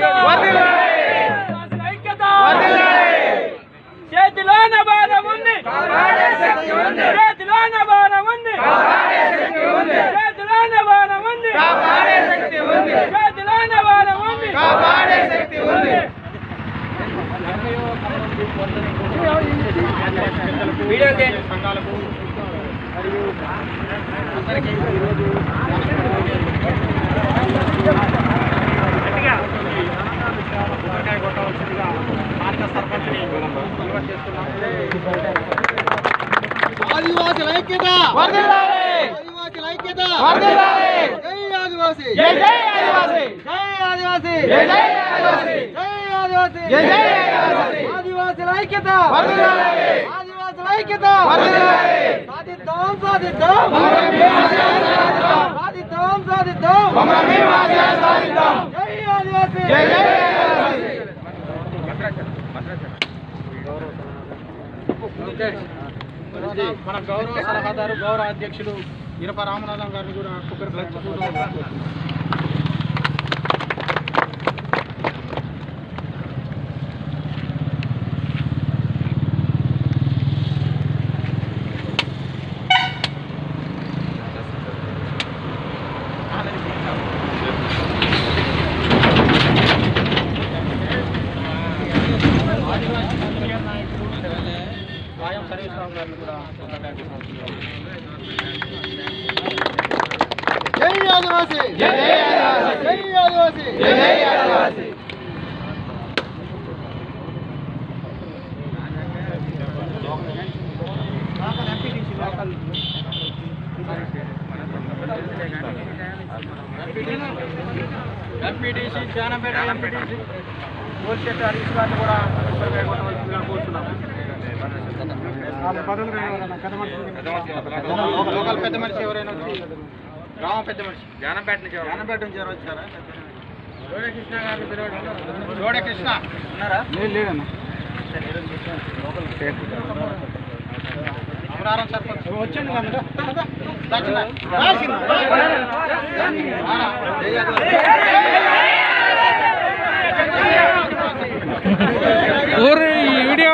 ఆదివాసుల ఐక్యత చేతిలోన బాణం ఉంది. చేతిలోన బాణం ఉంది చేతిలోన బాణం ఉంది చేతిలోన బాణం ఉంది వీడియో సంఘాలకు మరియు అందరికీ ఈరోజు ఆదివాసుల ఐక్యత! ఆదివాసుల ఐక్యత! జై ఆదివాసి! జై జై ఆదివాసి! జై ఆదివాసి! జై జై ఆదివాసి! జై ఆదివాసి! ఆదివాసుల ఐక్యత. ఆదివాసుల ఐక్యత. సాధిద్దాం సాధిద్దాం సాధిద్దాం సాధిద్దాం మమ్మల్ని ఆశయాలు సాధిద్దాం జై ఆదివాసి! జై జై ఆదివాసి మన గౌరవ సలహాదారు గౌరవ అధ్యక్షులు ఇరప రామనాథం గారిని కూడా నాయకుడు వాయం సర్వేశ్వరరావు గారిని కూడా జై ఆదివాసి! జై. జై ఎంపీటీసీ జానపేట ఎంపీటీసీ కోల్చెట్టు హరీష్ గారిని కూడా కొబ్బరికాయ కొట్టవలసిందిగా కోరుతున్నాం లోకల్ పెద్ద మనిషి ఎవరైనా గ్రామ పెద్ద మనిషి జానపేట నుంచి జానపేట నుంచి ఎవరు వచ్చారా? జోడే కృష్ణ. గారు జోడే కృష్ణ ఉన్నారా లేదన్నా. అమరారం సర్పంచ్. దక్షిణ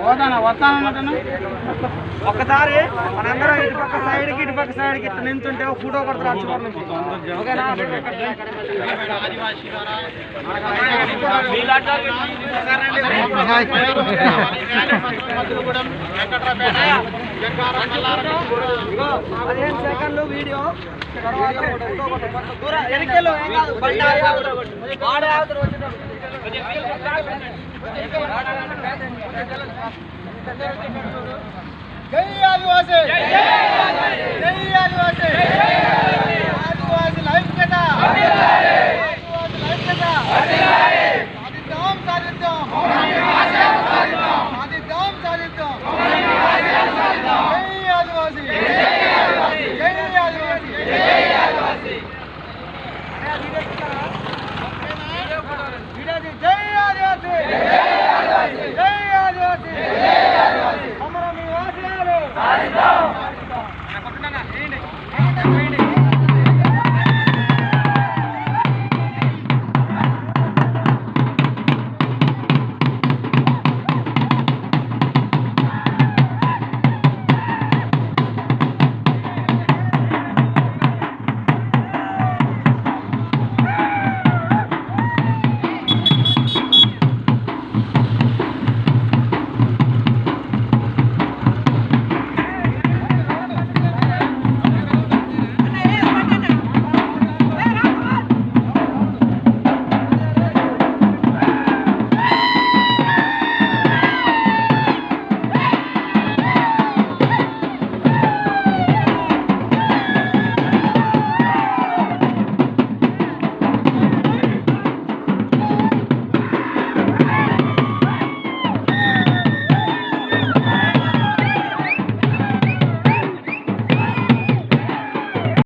పోతానా వస్తానన్నటన్నా ఒక్కసారి మనందరం ఇటు పక్క సైడ్కి ఇటు పక్క సైడ్కి ఇట్లా నించుంటే ఒక ఫోటో కొడతారు పదిహేను సెకండ్లు వీడియో. దూరం వెనకెళ్ళు ఏం కాదు బండి ఆడే అవతల వచ్చేటప్పుడు. జై ఆదివాసీ! జై ఆదివాసీ! ఆదివాసుల ఐక్యత! ఆదివాసుల ఐక్యత! సాధిద్దాం! సాధిద్దాం Linda!